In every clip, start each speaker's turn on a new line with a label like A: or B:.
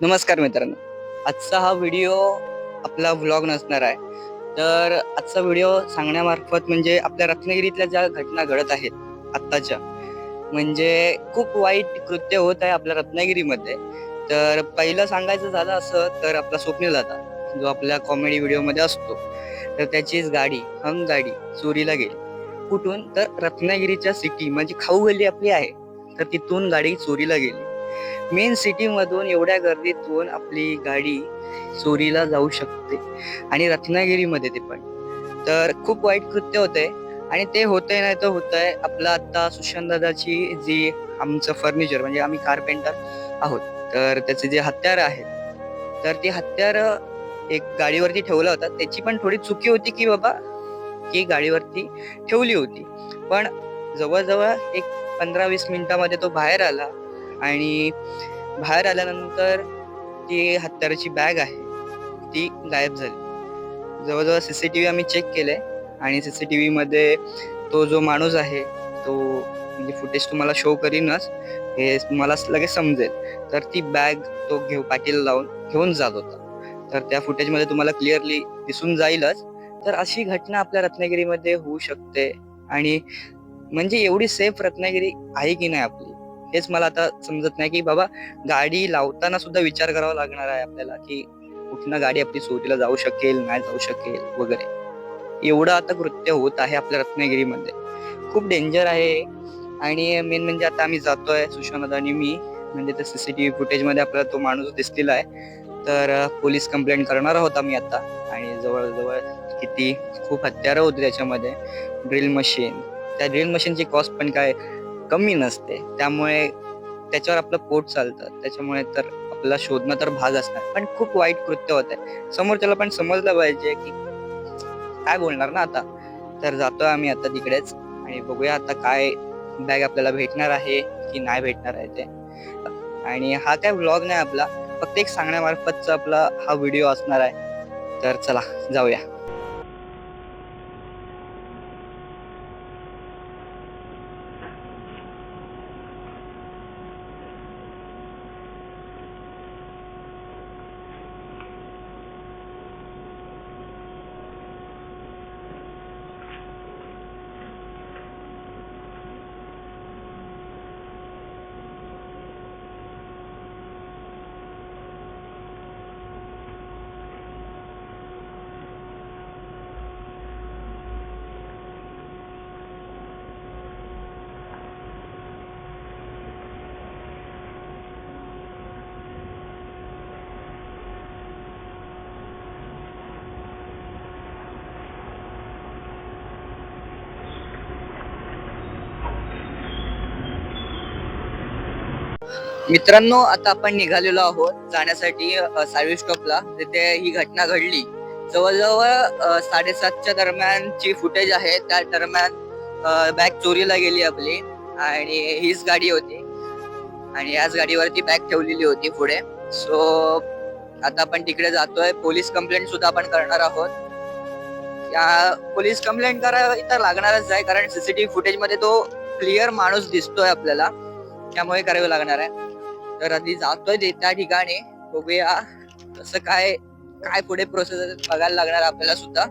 A: नमस्कार मित्रांनो. आजचा हा व्हिडिओ आपला व्लॉग नसणार आहे. तर आजचा व्हिडिओ सांगण्यामार्फत म्हणजे आपल्या रत्नागिरीतल्या ज्या घटना घडत आहेत आत्ताच्या म्हणजे खूप वाईट कृत्य होत आहे आपल्या रत्नागिरीमध्ये. तर पहिलं सांगायचं झालं असं तर आपला स्वप्नील दादा जो आपल्या कॉमेडी व्हिडिओमध्ये असतो तर त्याचीच गाडी हम गाडी चोरीला गेली. कुठून? तर रत्नागिरीच्या सिटी म्हणजे खाऊ गल्ली आपली आहे. तर तिथून गाडी चोरीला गेली. मेन सिटीमधून एवढ्या गर्दीतून आपली गाडी चोरीला जाऊ शकते. आणि रत्नागिरीमध्ये ते पण. तर खूप वाईट कृत्य होते आणि ते होतंय नाही तर होतंय आपलं आता सुशांत दादाची जी आमचं फर्निचर म्हणजे आम्ही कारपेंटर आहोत. तर त्याचे जे हत्यार आहेत तर ती हत्यार एक गाडीवरती ठेवलं होतं. त्याची पण थोडी चुकी होती की बाबा की गाडीवरती ठेवली होती. पण जवळजवळ एक पंधरा वीस मिनिटामध्ये तो बाहेर आला. आणि बाहेर आल्यानंतर ती हत्याराची बॅग आहे ती गायब झाली. जवळजवळ सी सी टी व्ही आम्ही चेक केले आणि सी सी टी व्हीमध्ये तो जो माणूस आहे तो म्हणजे फुटेज तुम्हाला शो करीनच हे तुम्हाला लगेच समजेल. तर ती बॅग तो घेऊ पाटील लावून घेऊन जात होता. तर त्या फुटेजमध्ये तुम्हाला क्लिअरली दिसून जाईलच. तर अशी घटना आपल्या रत्नागिरीमध्ये होऊ शकते. आणि म्हणजे एवढी सेफ रत्नागिरी आहे की नाही आपली? हेच मला आता समजत नाही की बाबा गाडी लावताना सुद्धा विचार करावा लागणार आहे आपल्याला की कुठनं गाडी आपली चोरीला जाऊ शकेल नाही जाऊ शकेल वगैरे. एवढं आता कृत्य होत आहे आपल्या रत्नागिरीमध्ये. खूप डेंजर आहे. आणि मेन म्हणजे आता आम्ही जातोय सुशांत आणि मी. म्हणजे त्या सीसीटीव्ही फुटेजमध्ये आपल्याला तो माणूस दिसलेला आहे. तर पोलीस कंप्लेंट करणार आहोत आम्ही आता. आणि जवळजवळ किती? खूप हत्यारं होती त्याच्यामध्ये. ड्रिल मशीन त्या ड्रिल मशीनची कॉस्ट पण काय? कमी नसते. त्यामुळे त्याच्यावर आपलं पोट चालतं. त्याच्यामुळे तर आपला शोधणं तर भाग असणार. पण खूप वाईट कृत्य होत आहे समोरच्याला पण समजलं पाहिजे की काय बोलणार ना आता? तर जातोय आम्ही आता तिकडेच आणि बघूया आता काय बॅग आपल्याला भेटणार आहे की नाही भेटणार आहे ते. आणि हा काय व्लॉग नाही आपला. फक्त एक सांगण्यामार्फतचा आपला हा व्हिडिओ असणार आहे. तर चला जाऊया. मित्रांनो आता आपण निघालेलो आहोत जाण्यासाठी सावी स्टॉपला तिथे ही घटना घडली. जवळजवळ साडेसातच्या दरम्यानची फुटेज आहे त्या दरम्यान बॅग चोरीला गेली आपली आणि हीच गाडी होती. आणि याच गाडीवरती बॅग ठेवलेली होती पुढे. सो आता आपण तिकडे जातोय. पोलीस कंप्लेंट सुद्धा आपण करणार आहोत. पोलीस कंप्लेंट करावी तर लागणारच आहे कारण सीसीटीव्ही फुटेजमध्ये तो क्लिअर माणूस दिसतोय आपल्याला. त्यामुळे करावी लागणार आहे. तर आधी जातोय ते त्या ठिकाणी. बघूया कसं काय काय पुढे प्रोसेस बघायला लागणार आपल्याला सुद्धा.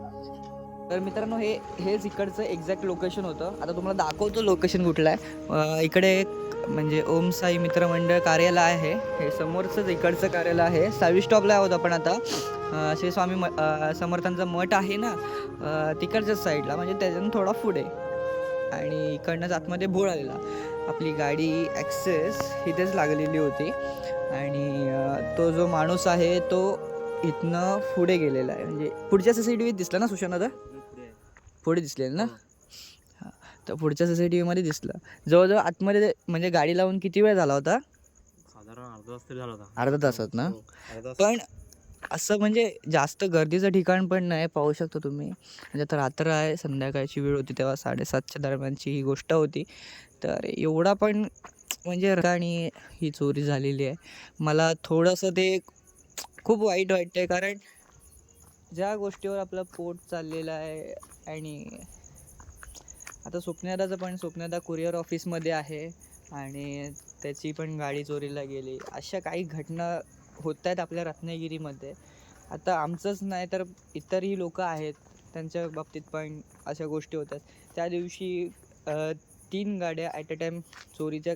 A: तर मित्रांनो हे हेच इकडचं एक्झॅक्ट लोकेशन होतं. आता तुम्हाला दाखवतो लोकेशन कुठलं आहे. इकडे एक म्हणजे ओम साई मित्रमंडळ कार्यालय आहे. हे समोरचंच इकडचं कार्यालय आहे. सावी स्टॉपला आहोत आपण आता. श्री स्वामी म- समर्थांचं समर्थांचा मठ आहे ना? तिकडच्याच साईडला म्हणजे त्याच्यानं थोडा पुढे. आणि इकडनंच आतमध्ये भोळ आलेला आपली गाडी ॲक्सेस इथेच लागलेली होती. आणि तो जो माणूस आहे तो इथनं पुढे गेलेला आहे. म्हणजे पुढच्या सी सी टी व्हीत दिसला ना सुशांत पुढे दिसलेलं ना? हां. तर पुढच्या सी सी टी व्हीमध्ये दिसलं. जवळजवळ आतमध्ये म्हणजे गाडी लावून किती वेळ झाला होता?
B: साधारण अर्धा तास तरी झाला होता.
A: अर्धा तासात ना?
B: हो.
A: पण असं म्हणजे जास्त गर्दीचं ठिकाण पण नाही पाहू शकतो तुम्ही. म्हणजे आता रात्र आहे संध्याकाळची वेळ होती तेव्हा साडेसातच्या दरम्यानची ही गोष्ट होती. तर एवढा पण म्हणजे आणि ही चोरी झालेली आहे. मला थोडंसं ते खूप वाईट वाटतंय कारण ज्या गोष्टीवर आपलं पोट चाललेलं आहे आणि आता स्वप्नादाचं पण स्वप्नादा कुरिअर ऑफिसमध्ये आहे आणि त्याची पण गाडी चोरीला गेली. अशा काही घटना
C: होत आहेत आपल्या रत्नागिरीमध्ये. आता आमचंच नाही तर इतरही लोक आहेत त्यांच्या बाबतीत पण अशा गोष्टी होतात. त्या दिवशी तीन गाड्या ॲट अ टाईम चोरीच्या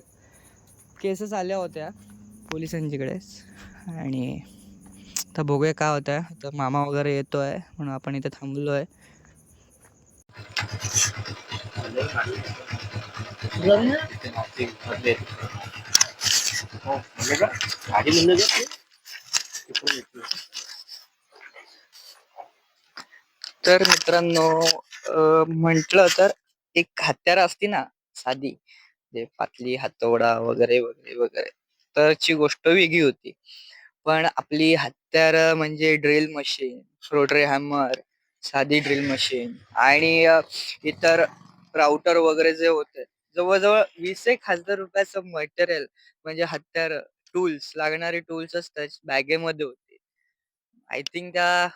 C: केसेस आल्या होत्या पोलिसांच्याकडेच आणि आता बघूया काय होतं आहे तर मामा वगैरे येतो आहे म्हणून आपण इथे थांबलो आहे
A: तर मित्रांनो म्हटलं तर एक हत्यार असती ना साधी जे पातली हातोडा वगैरे वगैरे वगैरे. तरची गोष्ट वेगळी होती. पण आपली हत्यार म्हणजे ड्रिल मशीन रोटरी हॅमर साधी ड्रिल मशीन आणि इतर राउटर वगैरे जे होते. जवळजवळ वीस एक हजार रुपयाचं मटेरियल म्हणजे हत्यार टूल्स लागणारे टूल्सच त्या बॅगेमध्ये होते. आय थिंक त्या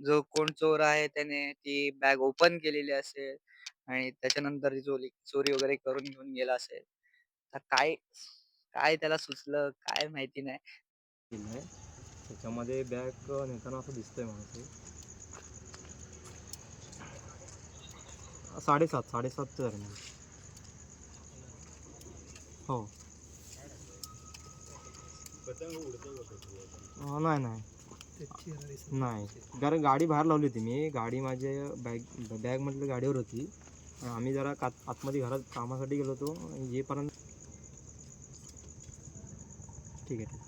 A: जो कोण चोर आहे त्याने ती बॅग ओपन केलेली असेल. आणि त्याच्यानंतर चोरी चोरी वगैरे करून घेऊन गेला असेल तर काय काय त्याला सुचलं? काय माहिती नाही.
B: त्याच्यामध्ये बॅग नेताना असं दिसतंय माणूस. साडेसात साडेसात दरम्यान हो. अं, नाही नाही. नाही. कारण गाडी बाहेर लावली होती मी. गाडी माझ्या बॅग बॅग म्हटलं गाडीवर होती. आम्ही जरा कात आतमध्ये घरात कामासाठी गेलो होतो. आणि येईपर्यंत ठीक आहे ठीक आहे.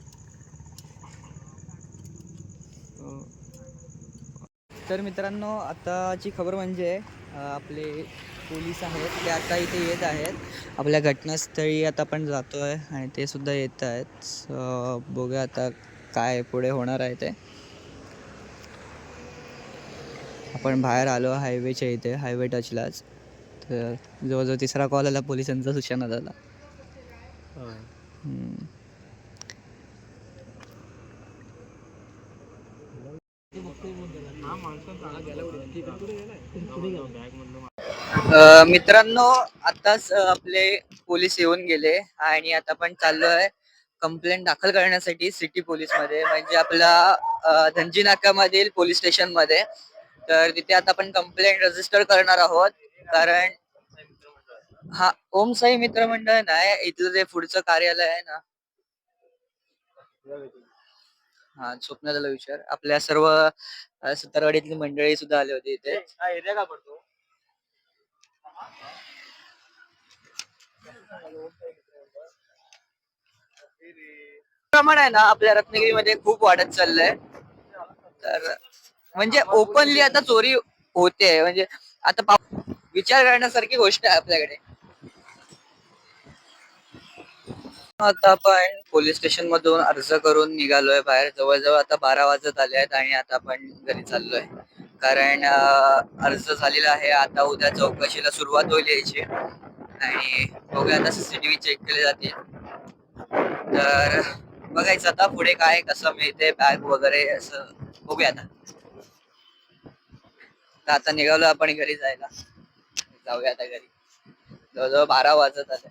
C: तर मित्रांनो आताची खबर म्हणजे आपले पोलीस आहेत. ते आता इथे येत आहेत. आपल्या घटनास्थळी आता आपण जातो आहे आणि ते सुद्धा येत आहेत. बघूया आता काय पुढे होणार आहे ते. आपण बाहेर आलो हायवेच्या इथे हायवे टचलाच. तर जवळजवळ तिसरा कॉल आला पोलिसांचा सूचना झाला
A: मित्रांनो आताच आपले पोलीस येऊन गेले आणि आता आपण आहे कंप्लेंट दाखल करण्यासाठी सिटी पोलीसमध्ये. म्हणजे आपला धनजी नाका मधील पोलीस स्टेशनमध्ये. तर तिथे आता आपण कंप्लेंट रजिस्टर करणार आहोत. कारण हा ओम साई मित्र मंडळ नाही इथलं जे पुढचं कार्यालय आहे ना. हा स्वप्नाला विचार. आपल्या सर्व सुतारवाडीतली मंडळी सुद्धा आली होती इथे. एरिया का पडतो? प्रमाण आहे ना आपल्या रत्नागिरीमध्ये खूप वाढत चाललंय. तर म्हणजे ओपनली आता चोरी होते. म्हणजे आता पा- विचार करण्यासारखी गोष्ट आहे आपल्याकडे. आता आपण पोलीस स्टेशन मधून अर्ज करून निघालोय बाहेर. जवळजवळ आता बारा वाजत आले आहेत आणि आता आपण घरी चाललोय. कारण अर्ज झालेला आहे. आता उद्या चौकशीला सुरुवात होईल यायची. आणि बघूया आता सीसीटीव्ही चेक केले जातील. तर बघायचं आता पुढे काय कसं मिळते बॅग वगैरे असं बघूया आता. तर आता निघालो आपण घरी जायला. जाऊया आता घरी. जवळजवळ बारा वाजत आले.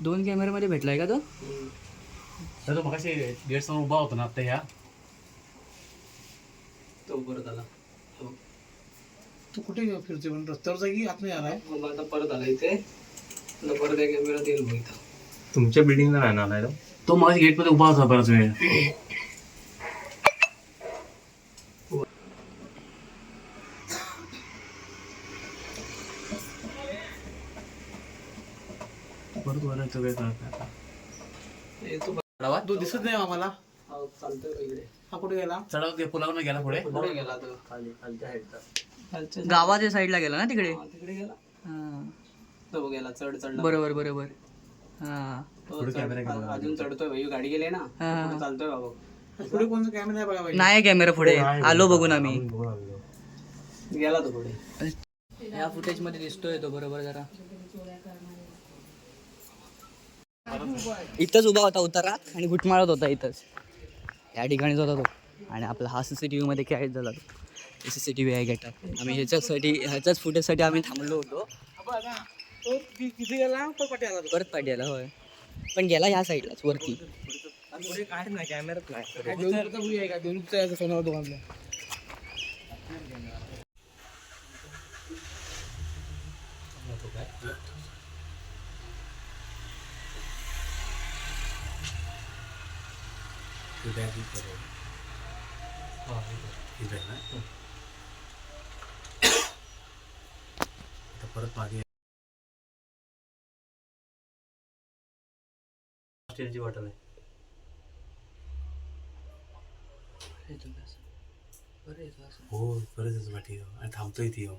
C: दोन कॅमेऱ्यामध्ये भेटलाय का तो?
D: तर तो मगाशी गेट समोर उभा होता ना आता ह्या
C: तो परत आला.
E: तू कुठे घेऊ फिरते पण रस्त्यावर जागी आत नाही आलाय?
C: मग आता परत आला इथे. परत एक कॅमेरा देईल बघ इथं.
B: तुमच्या बिल्डिंगला नाही ना आलाय तो?
D: तो मगाशी गेटमध्ये उभा होता बराच वेळ. येतो कळत नाही आता.
E: तो दिसत नाही आम्हाला.
C: चालतोय इकडे
E: हा कुठे गेला?
D: चढाव ते पुलावरून गेला पुढे.
C: पुढे गेला तो.
B: खाली खालच्या साईडचा
C: गावाच्या साईडला गेला ना तिकडे?
E: तिकडे गेला.
C: हा.
E: तो गेला चढ चढला.
C: बरोबर बरोबर. हा.
E: तो
D: पुढे
E: चढ-
D: कॅमेरा गेला.
E: अ- अजून चढतोय भाई. गाडी गेली ना
C: हा.
E: पुढे चालतोय बाबा. पुढे कोणता कॅमेरा आहे बघा पाहिजे.
C: नाही कॅमेरा पुढे. आलो बघून आम्ही.
E: गेला तो पुढे.
C: या फुटेजमध्ये दिसतोय तो बरोबर जरा.
A: इथंच उभा होता उतारात आणि घुटमाळत होता इथंच. या ठिकाणीच होता. तो आणि आपला हा सी सी टी व्हीमध्ये कॅच झाला तो सी सी टी व्ही आहे गेटअप आम्ही ह्याच्यासाठी ह्याच्याच फुटेजसाठी आम्ही थांबलो होतो.
E: परत गेला पाठी आला
A: परत होय. पण गेला ह्या साईडलाच वरती.
B: कॅमेरात नाही
E: दोन रुपयाचा बुई आहे का दोन रुपयाचा सोनावर दुकानला
D: परत मागे स्टीलची बॉटल आहे. हो परत आणि थांबतोय ती हो